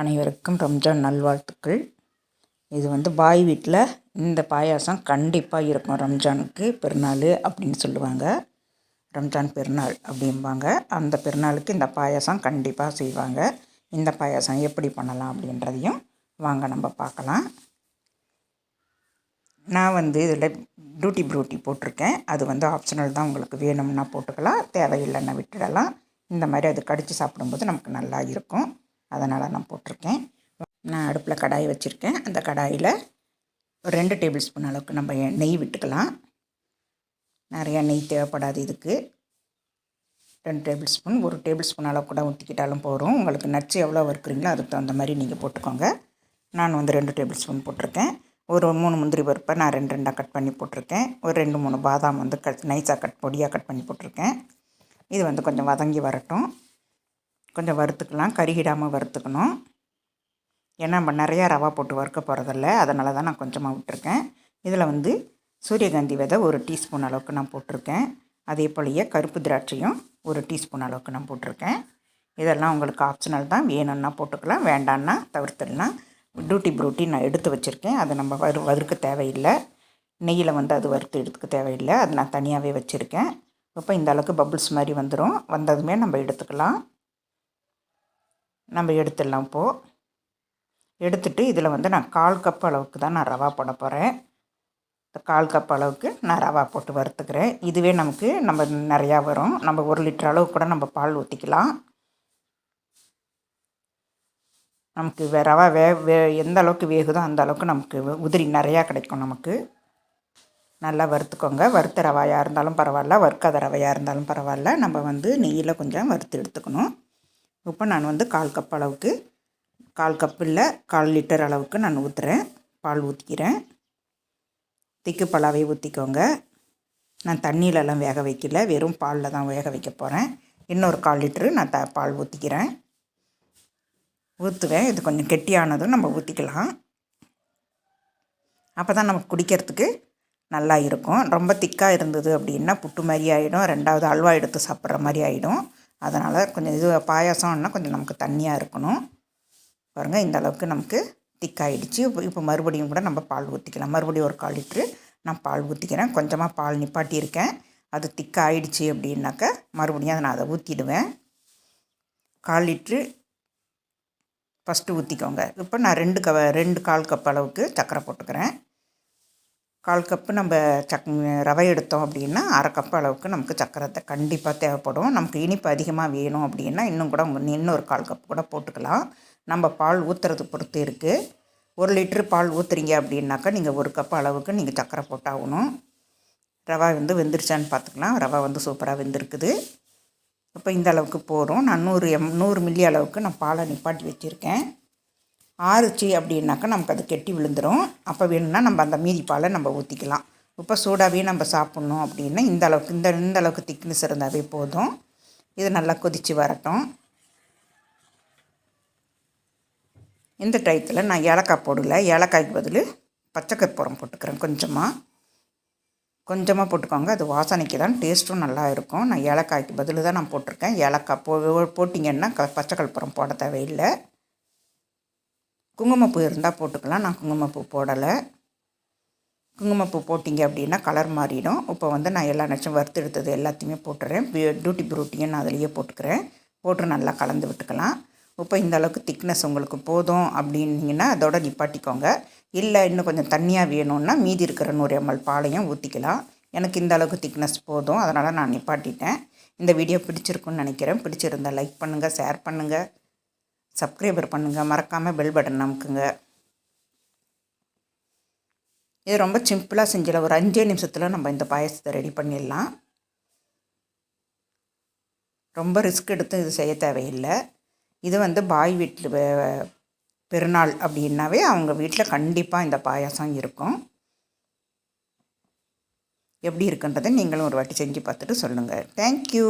அனைவருக்கும் ரம்ஜான் நல்வாழ்த்துக்கள். இது வந்து பாய் வீட்டில் இந்த பாயாசம் கண்டிப்பாக இருக்கும் ரம்ஜானுக்கு பெருநாள் அப்படின்னு சொல்லுவாங்க. ரம்ஜான் பெருநாள் அப்படிம்பாங்க. அந்த பெருநாளுக்கு இந்த பாயாசம் கண்டிப்பாக செய்வாங்க. இந்த பாயாசம் எப்படி பண்ணலாம் அப்படின்றதையும் வாங்க நம்ம பார்க்கலாம். நான் வந்து இதில் டூட்டி ப்ரூட்டி போட்டிருக்கேன். அது வந்து ஆப்ஷனல் தான் உங்களுக்கு வேணும்னா போட்டுக்கலாம். தேவையில்லைன்னா விட்டுடலாம். இந்த மாதிரி அது கடித்து சாப்பிடும்போது நமக்கு நல்லா இருக்கும். அதனால் நான் போட்டிருக்கேன். நான் அடுப்பில் கடாய் வச்சுருக்கேன். அந்த கடாயில் ஒரு ரெண்டு டேபிள் ஸ்பூன் அளவுக்கு நம்ம நெய் விட்டுக்கலாம். நிறையா நெய் தேவைப்படாது இதுக்கு. ரெண்டு டேபிள் ஸ்பூன் ஒரு டேபிள் ஸ்பூன் அளவு கூட ஊற்றிக்கிட்டாலும் போகிறோம் உங்களுக்கு நச்சு எவ்வளோ வறுக்குறீங்களோ அதுக்கு தகுந்த மாதிரி நீங்கள் போட்டுக்கோங்க. நான் வந்து ரெண்டு டேபிள் ஸ்பூன் போட்டிருக்கேன். ஒரு மூணு முந்திரி பருப்பை நான் ரெண்டு ரெண்டாக கட் பண்ணி போட்டிருக்கேன். ஒரு ரெண்டு மூணு பாதாம் வந்து கட் நைஸாக கட் பொடியாக கட் பண்ணி போட்டிருக்கேன். இது வந்து கொஞ்சம் வதங்கி வரட்டும். கொஞ்சம் வறுத்துக்கலாம் கருகிடாமல் வறுத்துக்கணும். ஏன்னா நம்ம நிறையா ரவா போட்டு வறுக்க போகிறதில்ல அதனால தான் நான் கொஞ்சமாக விட்டுருக்கேன். இதில் வந்து சூரியகாந்தி விதை ஒரு டீஸ்பூன் அளவுக்கு நான் போட்டிருக்கேன். அதே போலயே கருப்பு திராட்சையும் ஒரு டீஸ்பூன் அளவுக்கு நான் போட்டிருக்கேன். இதெல்லாம் உங்களுக்கு ஆப்ஷனல் தான். வேணும்னா போட்டுக்கலாம் வேண்டான்னா தவிர்த்துடலாம். டூட்டி ப்ரூட்டி நான் எடுத்து வச்சுருக்கேன். அதை நம்ம வறு வறுக்க தேவையில்லை. நெய்யில் வந்து அது வறுத்து எடுத்துக்க தேவையில்லை. அது நான் தனியாகவே வச்சுருக்கேன். இப்போ இந்த அளவுக்கு பபுள்ஸ் மாதிரி வந்துடும் வந்ததுமே நம்ம எடுத்துக்கலாம். நம்ம எடுத்துடலாம் இப்போது எடுத்துட்டு இதில் வந்து நான் கால் கப் அளவுக்கு தான் நான் ரவா போட போகிறேன் இந்த கால் கப் அளவுக்கு நான் ரவா போட்டு வறுத்துக்கிறேன். இதுவே நமக்கு நம்ம நிறையா வரும். நம்ம ஒரு லிட்டர் அளவு கூட நம்ம பால் ஊற்றிக்கலாம் நமக்கு வே ரவா வே வே எந்த அளவுக்கு வேகுதோ அந்த அளவுக்கு நமக்கு உதிரி நிறையா கிடைக்கும் நமக்கு. நல்லா வறுத்துக்கோங்க. வறுத்த ரவாயாக இருந்தாலும் பரவாயில்ல. வறுக்காத ரவையாக இருந்தாலும் பரவாயில்ல. நம்ம வந்து நெய்யில் கொஞ்சம் வறுத்து எடுத்துக்கணும். இப்போ நான் வந்து கால் கப் அளவுக்கு கால் கப்பு இல்லை கால் லிட்டர் அளவுக்கு நான் ஊற்றுறேன் பால் ஊற்றிக்கிறேன் திக்கு பலாவே ஊற்றிக்கோங்க நான் தண்ணியிலலாம் வேக வைக்கல. வெறும் பாலில் தான் வேக வைக்க போகிறேன் இன்னொரு கால் லிட்டரு நான் த பால் ஊற்றிக்கிறேன் ஊற்றுவேன் இது கொஞ்சம் கெட்டியானதும் நம்ம ஊற்றிக்கலாம் அப்போ தான் நமக்கு குடிக்கிறதுக்கு நல்லா இருக்கும். ரொம்ப திக்காக இருந்தது அப்படின்னா புட்டு மாதிரி ஆகிடும் ரெண்டாவது அல்வா எடுத்து சாப்பிட்ற மாதிரி ஆகிடும் அதனால் கொஞ்சம் இது பாயாசம்னா கொஞ்சம் நமக்கு தண்ணியாக இருக்கணும். பாருங்கள் இந்த அளவுக்கு நமக்கு திக்காயிடுச்சு. இப்போ இப்போ மறுபடியும் கூட நம்ம பால் ஊற்றிக்கலாம் மறுபடியும் ஒரு கால் லிட்ரு நான் பால் ஊற்றிக்கிறேன் கொஞ்சமாக பால் நிப்பாட்டியிருக்கேன். அது திக்காயிடுச்சு அப்படின்னாக்க மறுபடியும் அதை நான் அதை ஊற்றிடுவேன் கால் லிட்ரு ஃபஸ்ட்டு ஊற்றிக்கோங்க இப்போ நான் ரெண்டு க ரெண்டு கால் கப் அளவுக்கு சர்க்கரை போட்டுக்கிறேன். கால் கப்பு நம்ம சக் ரவை எடுத்தோம் அப்படின்னா அரை கப் அளவுக்கு நமக்கு சக்கரை கண்டிப்பாக தேவைப்படும். நமக்கு இனிப்பு அதிகமாக வேணும் அப்படின்னா இன்னும் கூட இன்னொரு கால் கப் கூட போட்டுக்கலாம். நம்ம பால் ஊற்றுறது பொறுத்து இருக்குது ஒரு லிட்ரு பால் ஊற்றுறீங்க அப்படின்னாக்கா நீங்கள் ஒரு கப் அளவுக்கு நீங்கள் சக்கரை போட்டாகணும். ரவா வந்து வெந்துருச்சான்னு பார்த்துக்கலாம். ரவா வந்து சூப்பராக வெந்திருக்குது. அப்போ இந்த அளவுக்கு போகிறோம் நான் நூறு எம் நூறு மில்லி அளவுக்கு நான் பாலை நிப்பாட்டி வச்சுருக்கேன். ஆறுச்சு அப்படின்னாக்கா நமக்கு அது கெட்டி விழுந்துடும் அப்போ வேணும்னா நம்ம அந்த மீதி பாலை நம்ம ஊற்றிக்கலாம் இப்போ சூடாகவே நம்ம சாப்பிட்ணும் அப்படின்னா இந்த அளவுக்கு இந்த இந்த அளவுக்கு திக்னஸ் இருந்தாவே போதும். இது நல்லா கொதித்து வரட்டும். இந்த டயத்தில் நான் ஏலக்காய் போடலை. ஏலக்காய்க்கு பதில் பச்சை கற்பூரம் போட்டுக்கிறேன் கொஞ்சமாக கொஞ்சமாக போட்டுக்கோங்க. அது வாசனைக்கு தான் டேஸ்ட்டும் நல்லா இருக்கும். நான் ஏலக்காய்க்கு பதில் தான் நான் போட்டிருக்கேன். ஏலக்காய் போ போட்டிங்கன்னா க பச்சை கற்பூரம் போட தேவையில்லை. குங்குமப்பூ இருந்தால் போட்டுக்கலாம். நான் குங்குமப்பூ போடலை. குங்குமப்பூ போட்டிங்க அப்படின்னா கலர் மாறிடும். இப்போ வந்து நான் எல்லா நச்சும் வறுத்து எடுத்தது எல்லாத்தையுமே போட்டுறேன். டியூட்டி ப்ரூட்டியும் நான் அதிலேயே போட்டுக்கிறேன். போட்டு நல்லா கலந்து விட்டுக்கலாம். இப்போ இந்த அளவுக்கு திக்னஸ் உங்களுக்கு போதும் அப்படின்னீங்கன்னா அதோட நிப்பாட்டிக்கோங்க. இல்லை இன்னும் கொஞ்சம் தண்ணியாக வேணும்னா மீதி இருக்கிற நூறு எம்எல் பாலையும் ஊற்றிக்கலாம் எனக்கு இந்த அளவுக்கு திக்னஸ் போதும். அதனால் நான் நிப்பாட்டிட்டேன். இந்த வீடியோ பிடிச்சிருக்குன்னு நினைக்கிறேன். பிடிச்சிருந்தால் லைக் பண்ணுங்கள் ஷேர் பண்ணுங்கள் சப்ஸ்கிரைபர் பண்ணுங்கள் மறக்காமல் பெல் பட்டன் நமக்குங்க இது ரொம்ப சிம்பிளாக செஞ்சிடலாம். ஒரு அஞ்சே நிமிஷத்தில் நம்ம இந்த பாயசத்தை ரெடி பண்ணிடலாம். ரொம்ப ரிஸ்க் எடுத்து இது செய்ய தேவையில்லை. இது வந்து பாய் வீட்டில் பெருநாள் அப்படின்னாவே அவங்க வீட்டில் கண்டிப்பாக இந்த பாயாசம் இருக்கும். எப்படி இருக்குன்றதை நீங்களும் ஒரு வாட்டி செஞ்சு பார்த்துட்டு சொல்லுங்கள் தேங்க்யூ